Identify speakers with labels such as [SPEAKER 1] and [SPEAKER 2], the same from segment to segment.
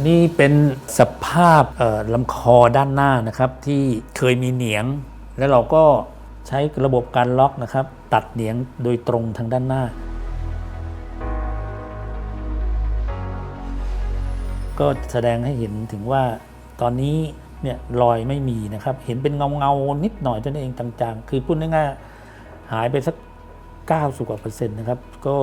[SPEAKER 1] อันนี้เป็นสภาพลำคอด้านหน้านะครับที่เคยมีเหนียง แล้วเราก็ใช้ระบบการล็อกนะครับ ตัดเหนียงโดยตรงทางด้านหน้า ก็แสดงให้เห็นถึงว่าตอนนี้เนี่ยรอยไม่มีนะครับ เห็นเป็นเงาเงานิดหน่อยเท่านั้นเองจางๆ คือพูดง่ายๆหายไปสัก 90กว่าเปอร์เซ็นต์นะครับ ก็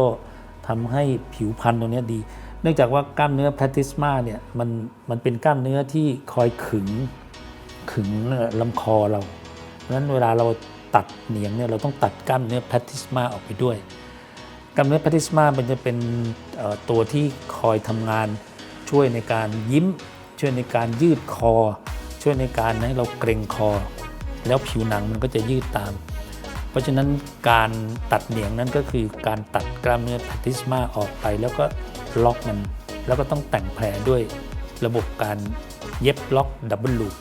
[SPEAKER 1] ทำให้ผิวพรรณตรงนี้ดี เนื่องจากว่ากล้ามเนื้อแพทิสมาเนี่ยมันมันเป็นกล้ามเนื้อที่คอยขึงขึงลำคอเราเพราะฉะนั้นเวลาเราตัดเหนียงเนี่ยเราต้องตัดกล้ามเนื้อแพทิสมาออกไปด้วย กล้ามเนื้อแพทิสมามันจะเป็นตัวที่คอยทำงานช่วยในการยิ้ม ช่วยในการยืดคอ ช่วยในการให้เราเกรงคอ แล้วผิวหนังมันก็จะยืดตาม เพราะฉะนั้นการตัดเหนียงนั้นก็คือการตัดกล้ามเนื้อแพทิสมาออกไปแล้วก็ ล็อกมัน แล้วก็ต้องแต่งแผลด้วยระบบการเย็บล็อกดับเบิลลูป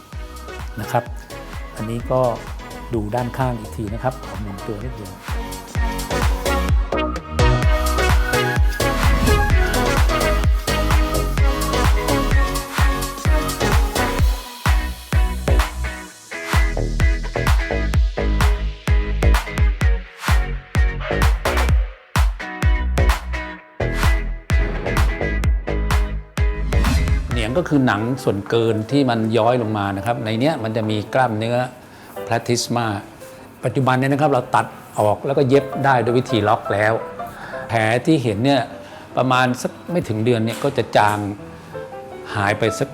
[SPEAKER 1] นะครับ อันนี้ก็ดูด้านข้างอีกทีนะครับขอหมุนตัวนิดเดียว ก็คือหนังส่วนเกินที่มันย้อยลงมานะครับ ในเนี้ยมันจะมีกล้ามเนื้อพลาทิสมาปัจจุบันเนี้นะครับเราตัดออกแล้วก็เย็บได้ด้วยวิธีล็อกแล้ว แผลที่เห็นเนี่ยประมาณสักไม่ถึงเดือนเนี่ยก็จะจางหายไปสัก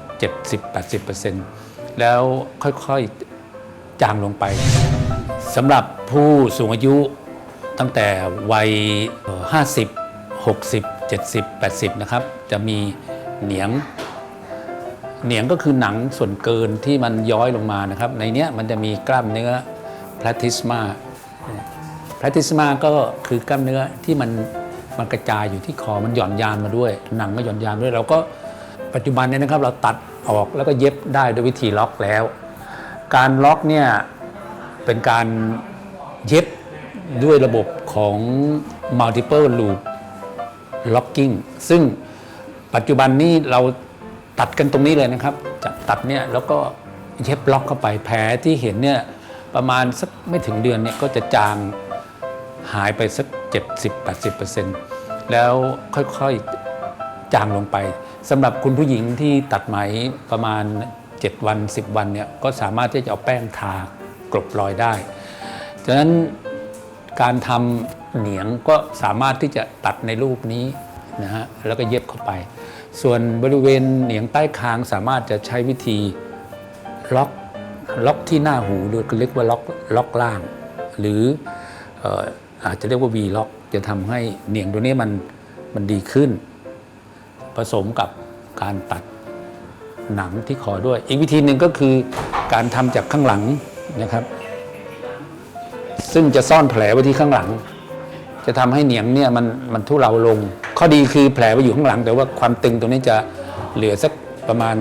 [SPEAKER 1] 70-80%แล้วค่อยๆจางลงไปสำหรับผู้สูงอายุตั้งแต่วัยเอ่อ50 60 70 80 นะครับ จะมีเหนียง เหนียงก็คือหนังส่วนเกินที่มันย้อยลงมานะครับ ในเนี้ยมันจะมีกล้ามเนื้อพลาทิสมาพลาทิสมาก็คือกล้ามเนื้อที่มันมันกระจายอยู่ที่คอมันหย่อนยานมาด้วย หนังก็หย่อนยานด้วยเราก็ปัจจุบันเนี้นะครับเราตัดออกแล้วก็เย็บได้ด้วยวิธีล็อกแล้ว การล็อกเนี่ยเป็นการเย็บด้วยระบบของ multiple loop locking ซึ่งปัจจุบันนี้เรา ตัดกันตรงนี้เลยนะครับจะตัดเนี่ยแล้วก็เย็บล็อกเข้าไปแผลที่เห็นเนี่ยประมาณสักไม่ถึงเดือนเนี่ยก็จะจางหายไปสัก 70-80%แล้วค่อยๆจางลงไปสำหรับคุณผู้หญิงที่ตัดไหมประมาณ 7 วัน 10 วันเนี่ยก็สามารถที่จะเอาแป้งทากลบรอยได้ฉะนั้นการทำเหนียงก็สามารถที่จะตัดในรูปนี้นะฮะแล้วก็เย็บเข้าไป ส่วนบริเวณเหนียงใต้คางสามารถจะใช้วิธีล็อกล็อกที่หน้าหูโดยเรียกว่าล็อกล็อกล่าง หรือเอ่ออาจจะเรียกว่า V ล็อกจะทำให้เหนียงตัวนี้มันมันดีขึ้น ผสมกับการตัดหนังที่คอด้วย อีกวิธีหนึ่งก็คือการทำจากข้างหลังนะครับ ซึ่งจะซ่อนแผลไว้ที่ข้างหลัง จะทำให้เหนียงเนี่ยมันมันทุเลาลง ข้อดีคือแผลไปอยู่ข้างหลัง แต่ว่าความตึงตรงนี้จะเหลือสักประมาณ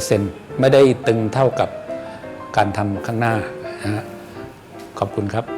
[SPEAKER 1] 50%ไม่ได้ตึงเท่ากับการทำข้างหน้านะฮะขอบคุณครับ